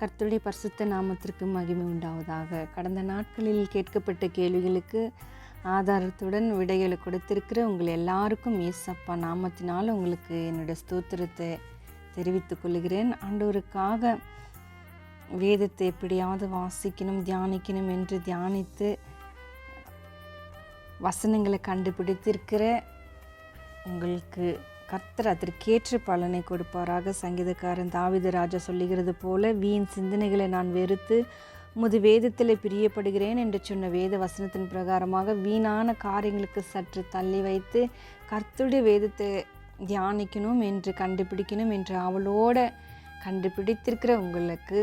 கர்த்துடைய பரிசுத்த நாமத்திற்கு மகிமை உண்டாவதாக. கடந்த நாட்களில் கேட்கப்பட்ட கேள்விகளுக்கு ஆதாரத்துடன் விடைகளை கொடுத்திருக்கிற உங்கள் எல்லாருக்கும் ஏசப்பா நாமத்தினால் உங்களுக்கு என்னுடைய ஸ்தோத்திரத்தை தெரிவித்துக் கொள்கிறேன். ஆண்டவருக்காக வேதத்தை எப்படியாவது வாசிக்கணும் தியானிக்கணும் என்று தியானித்து வசனங்களை கண்டுபிடித்திருக்கிற உங்களுக்கு கர்த்தர் அதற்கேற்ற பலனை கொடுப்பாராக. சங்கீதக்காரன் தாவித ராஜா சொல்லுகிறது போல வீண் சிந்தனைகளை நான் வெறுத்து முது வேதத்தில் பிரியப்படுகிறேன் என்று சொன்ன வேத வசனத்தின் பிரகாரமாக வீணான காரியங்களுக்கு சற்று தள்ளி வைத்து கர்த்தருடைய வேதத்தை தியானிக்கணும் என்று கண்டுபிடிக்கணும் என்று அவளோட கண்டுபிடித்திருக்கிற உங்களுக்கு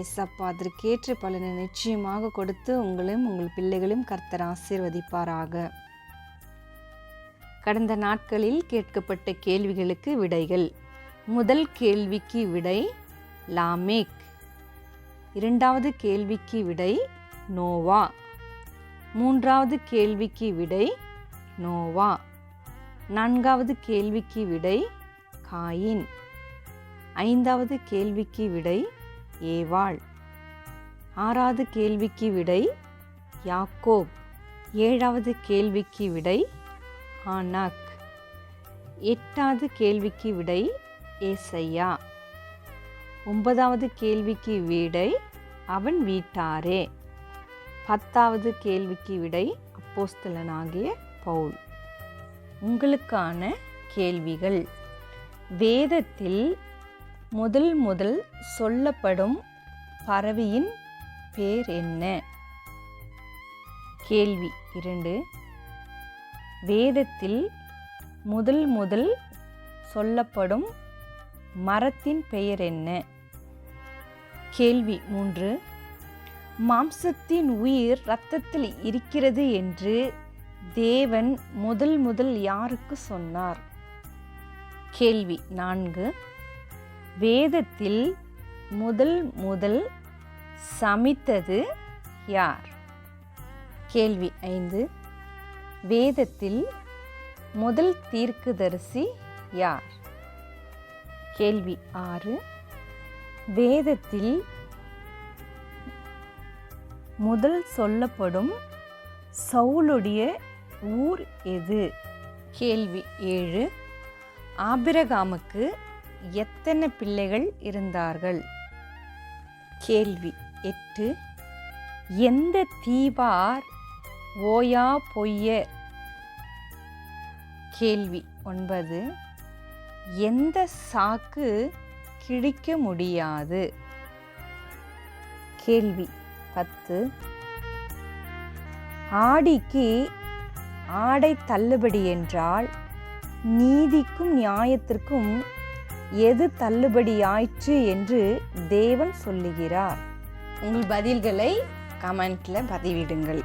எஸ் அப்பா அதற்கேற்ற பலனை நிச்சயமாக கொடுத்து உங்களையும் உங்கள் பிள்ளைகளையும் கர்த்தர் ஆசீர்வதிப்பாராக. கடந்த நாட்களில் கேட்கப்பட்ட கேள்விகளுக்கு விடைகள். முதல் கேள்விக்கு விடை லாமேக். இரண்டாவது கேள்விக்கு விடை நோவா. மூன்றாவது கேள்விக்கு விடை நோவா. நான்காவது கேள்விக்கு விடை காயின். ஐந்தாவது கேள்விக்கு விடை ஏவாள். ஆறாவது கேள்விக்கு விடை யாக்கோப். ஏழாவது கேள்விக்கு விடை ஆனாக் எட்டாவது கேள்விக்கு விடை ஏசையா. ஒன்பதாவது கேள்விக்கு விடை அவன் வீட்டாரே. பத்தாவது கேள்விக்கு விடை அப்போஸ்தலனாகிய பவுல். உங்களுக்கான கேள்விகள். வேதத்தில் முதல் முதல் சொல்லப்படும் பறவையின் பேர் என்ன? கேள்வி இரண்டு. வேதத்தில் முதல் முதல் சொல்லப்படும் மரத்தின் பெயர் என்ன? கேள்வி மூன்று. மாம்சத்தின் உயிர் இரத்தத்தில் இருக்கிறது என்று தேவன் முதல் முதல் யாருக்கு சொன்னார்? கேள்வி நான்கு. வேதத்தில் முதல் முதல் சமித்தது யார்? கேள்வி ஐந்து. வேதத்தில் முதல் தீர்க்கதரிசி யார்? கேள்வி ஆறு. வேதத்தில் முதல் சொல்லப்படும் சவுளுடைய ஊர் எது? கேள்வி ஏழு. ஆபிரகாமுக்கு எத்தனை பிள்ளைகள் இருந்தார்கள்? கேள்வி எட்டு. எந்த தீபார் ஓயா பொய்யர் கேள்வி ஒன்பது. எந்த சாக்கு கிழிக்க முடியாது? கேள்வி பத்து. ஆடிக்கு ஆடை தள்ளுபடி என்றால் நீதிக்கும் நியாயத்திற்கும் எது தள்ளுபடியாயிற்று என்று தேவன் சொல்லுகிறார். உங்கள் பதில்களை கமெண்ட்ல பதிவிடுங்கள்.